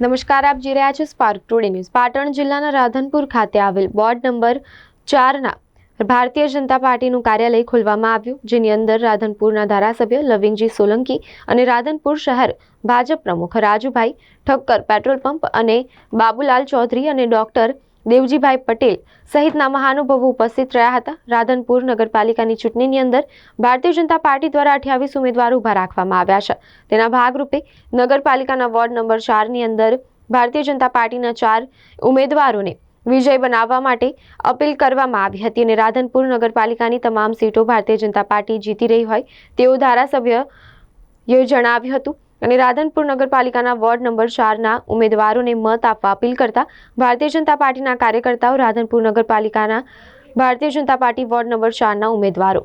નમસ્કાર, આપ જોઈ રહ્યા છો સ્પાર્ક ટુડે ન્યૂઝ પાટણ જિલ્લાના રાધનપુર ખાતે આવેલ વોર્ડ નંબર ચારના ભારતીય જનતા પાર્ટીનું કાર્યાલય ખોલવામાં આવ્યું, જેની અંદર રાધનપુરના ધારાસભ્ય લવિંગજી સોલંકી અને રાધનપુર શહેર ભાજપ પ્રમુખ રાજુભાઈ ઠક્કર, પેટ્રોલ પંપ અને બાબુલાલ ચૌધરી અને ડોક્ટર દેવજીભાઈ પટેલ સહિતના મહાનુભાવો ઉપસ્થિત રહ્યા હતા. રાધનપુર નગરપાલિકાની ચૂંટણીની અંદર ભારતીય જનતા પાર્ટી દ્વારા અઠ્યાવીસ ઉમેદવારો ઊભા રાખવામાં આવ્યા છે. તેના ભાગરૂપે નગરપાલિકાના વોર્ડ નંબર ચારની અંદર ભારતીય જનતા પાર્ટીના ચાર ઉમેદવારોને વિજય બનાવવા માટે અપીલ કરવામાં આવી હતી અને રાધનપુર નગરપાલિકાની તમામ સીટો ભારતીય જનતા પાર્ટી જીતી રહી હોય તેવું ધારાસભ્યએ જણાવ્યું હતું. અને રાધનપુર નગરપાલિકાના વોર્ડ નંબર ચારના ઉમેદવારોને મત આપવા અપીલ કરતા ભારતીય જનતા પાર્ટીના કાર્યકર્તાઓ રાધનપુર નગરપાલિકાના Bharatiya Janata party ward number ચારના ઉમેદવારો.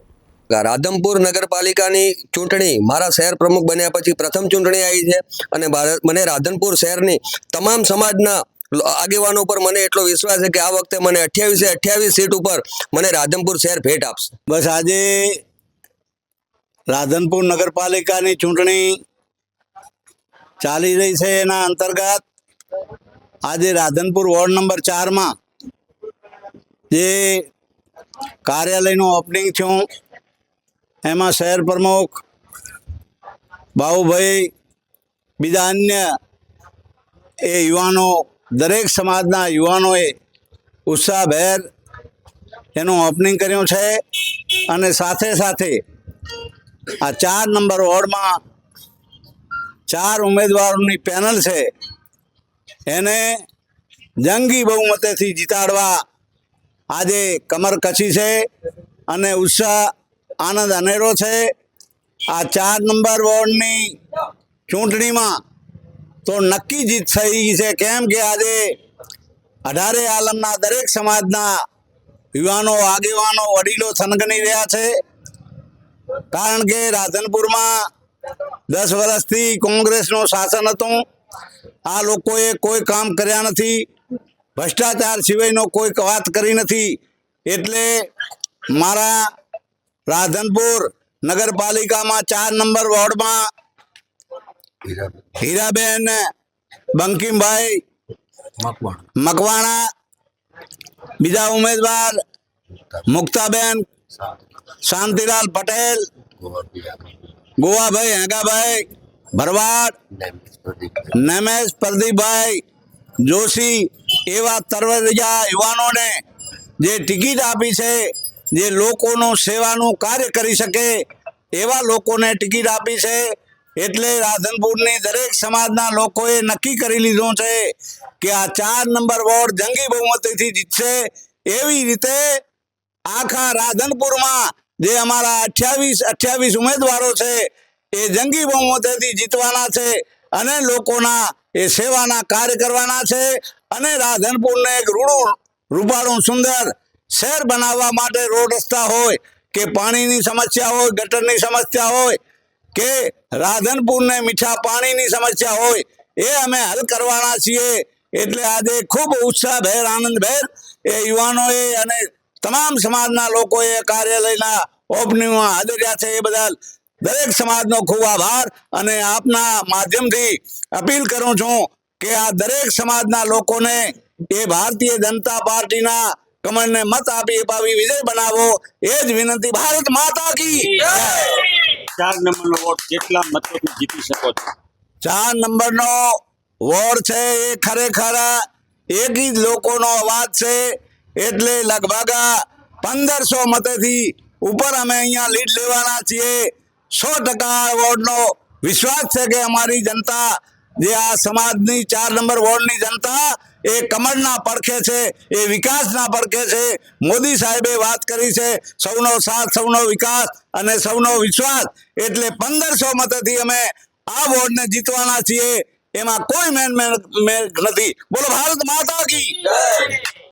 રાધનપુર નગરપાલિકાની ચૂંટણી મારા શહેર પ્રમુખ બન્યા પછી પ્રથમ ચૂંટણી આવી છે અને ભારત મને રાધનપુર શહેરની તમામ સમાજના આગેવાનો પર મને એટલો વિશ્વાસ છે કે આ વખતે મને અઠ્યાવીસે અઠ્યાવીસ સીટ ઉપર મને રાધનપુર શહેર ભેટ આપશે. બસ આજે રાધનપુર નગરપાલિકાની ચૂંટણી ચાલી રહી છે એના અંતર્ગત. આજે રાધનપુર વોર્ડ નંબર ચારમાં જે કાર્યાલયનું ઓપનિંગ થયું. એમાં શહેર પ્રમુખ બાહુભાઈ, બીજા અન્ય એ યુવાનો, દરેક સમાજના યુવાનોએ ઉત્સાહભેર એનું ઓપનિંગ કર્યું છે. અને સાથે સાથે આ ચાર નંબર વોર્ડમાં ચાર ઉમેદવારોની પેનલ છે. એને જંગી બહુમતેથી જીતાડવા આજે કમર કસી છે અને ઉત્સાહ, આનંદ અનેરો છે. આ ચાર નંબર વોર્ડની ચૂંટણીમાં તો નક્કી જીત થઈ છે. કેમ કે આજે અઢારે આલમના દરેક સમાજના યુવાનો, આગેવાનો, વડીલો થનગની રહ્યા છે. કારણ કે રાધનપુરમાં દસ વર્ષથી કોંગ્રેસનું શાસન હતું. આ લોકોએ કોઈ કામ કર્યા નથી. ભ્રષ્ટાચાર સિવાયનો કોઈ વાત કરી નથી. એટલે મારા રાધનપુર નગરપાલિકામાં ચાર નંબર વોર્ડમાં હીરાબેન, બંકીમભાઈ, મકવાણા, બીજા ઉમેદવાર મુક્તાબેન, શાંતિલાલ પટેલ ગોવાભાઈ હેગાભાઈ ભરવાડ, નમેશ પ્રદીપભાઈ, જોશી, એવા તરવરિયા યુવાનોને જે ટિકિટ આપી છે, જે લોકોનું સેવાનું કાર્ય કરી શકે, એવા લોકોને ટિકિટ આપી છે, એટલે રાધનપુરની દરેક સમાજના લોકોએ નક્કી કરી લીધું છે કે આ ચાર નંબર વોર્ડ જંગી બહુમતીથી જીતશે. એવી રીતે આખા રાધનપુરમાં જે અમારા અઠ્યાવીસ અઠ્યાવીસ ઉમેદવારો છે, એ જંગી બહુમતેથી જીતવાના છે અને લોકોના એ સેવાના કાર્ય કરવાના છે અને રાધનપુરને એક રૂડું, રૂપાળું સુંદર શહેર બનાવવા માટે રોડ રસ્તા હોય કે પાણીની સમસ્યા હોય, ગટરની સમસ્યા હોય કે રાધનપુરને મીઠા પાણીની સમસ્યા હોય, એ અમે હલ કરવાના છીએ. એટલે આજે ખૂબ ઉત્સાહભેર આનંદભેર એ યુવાનોએ અને તમામ સમાજના લોકોએ કાર્યાલયના ઓપનિંગમાં હાજર રહ્યા છે. એ બદલ દરેક સમાજનો ખૂબ આભાર અને આપના માધ્યમથી અપીલ કરું છું કે આ દરેક સમાજના લોકોને એ ભારતીય જનતા પાર્ટીના કમળને મત આપી અપાવી વિજય બનાવો. એ જ વિનંતી. ભારત માતા કી. ચાર નંબરનો વોટ કેટલા મતોથી જીતી શકો છો. ચાર નંબરનો વોર્ડ છે એ ખરેખર એક જ લોકોનો અવાજ છે. એટલે લગભગ પંદરસો મતેથી ઉપર અમે અહીંયા લીડ લેવાના છીએ. સો ટકા વોર્ડનો વિશ્વાસ છે કે અમારી જનતા, જે આ સમાજની ચાર નંબર વોર્ડની જનતા, એ કમળના પડખે છે, એ વિકાસના પડખે છે. મોદી સાહેબે વાત કરી છે, સૌનો સાથ, સૌનો વિકાસ અને સૌનો વિશ્વાસ. એટલે પંદરસો મતેથી અમે આ વોર્ડને જીતવાના છીએ. એમાં કોઈ મેન મેન નથી. બોલો, ભારત માતા કી.